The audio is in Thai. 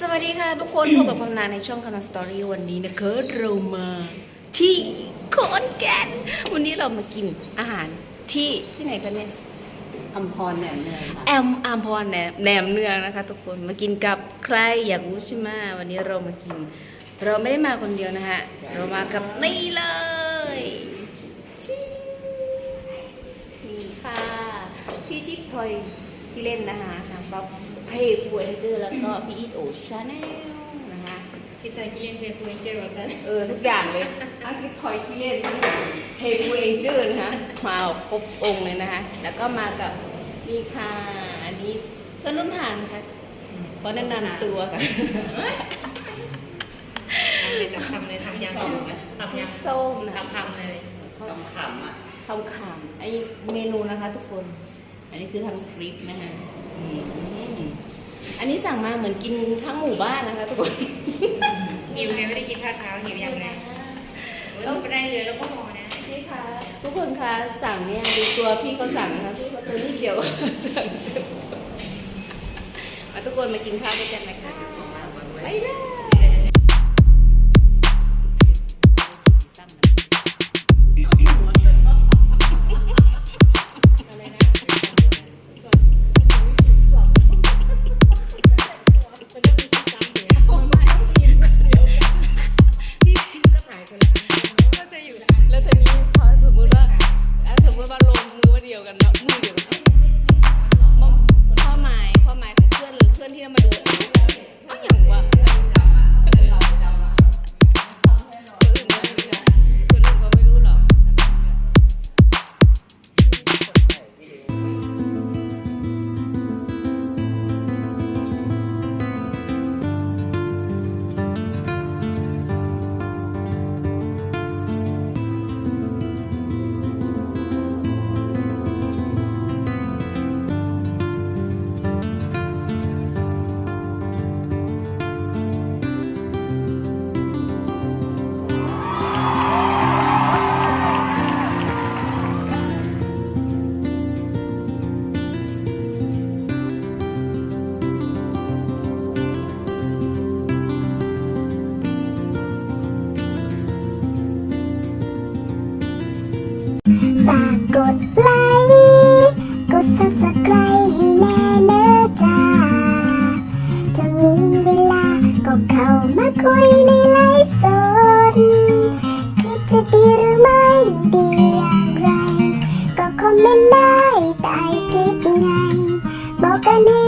สวัสดีค่ะทุกคนพบกับความนานในช่องคานอสตอรี่วันนี้นะคะเรามาที่ขอนแก่นวันนี้เรามากินอาหารที่ที่ไหนกันเนี่ยอัมพรเนี่ยเนยค่ะแอมอามพรแหนมแหนมเนืองนะคะ ทุกคนมากินกับใครอยากรู้ใช่ไหมวันนี้เรามากิน เราไม่ได้มาคนเดียวนะฮะเรามากับนี่เลยชินี่ค่ะพี่จิ๊บทอย ที่เล่นนะคะทางป๊อปเพย์ฟูเอนเจอร์แล้วก็พี่อีทโอชาแนลนะคะคิดใจคิดเล่นเพลย์คุยเจอว่าซะเออ ทุกอย่างเลยทั้งคลิปทอยที่เล่นทั้งเพย์ฟูเอนเจอร์นะคะมาครบองค์เลยนะคะ แล้วก็มากับนี่ค่ะอันนี้เพื่อนร่วมทางนะคะเพราะแนะนำตัวค่ะทำเลยจับคำเลยทำยังทำยังส้มนะคะทำคำเลยคำขำอะทำขามไอเมนูนะคะทุกคน อันนี้คือทำสคริปต์นะคะอืมอันนี้สั่งมาเหมือนกินทั้งหมู่บ้านนะคะทุกคนหิวไงไม่ได้กินข้าวเช้าหิวยังไงต้องไปได้เรือแล้วก็พอนะนี่ค่ะ ทุกคนคะสั่งเนี่ยดูตัวพี่เขาสั่งนะคะพี่เขาตัวนิดเดียวมาทุกคนมากินข้าวด้วยกันนะคะ เดียวกันเนาะมือเดียวกัน ฝากกดไลค์กดซับสไคร์ให้แน่เนอจ้าจะมีเวลาก็เข้ามาคุยในไลฟ์สดคิดจะดีหรือไม่ดีอย่างไร ก็คอมเมนต์ได้ใต้คลิปไงบอกกันให้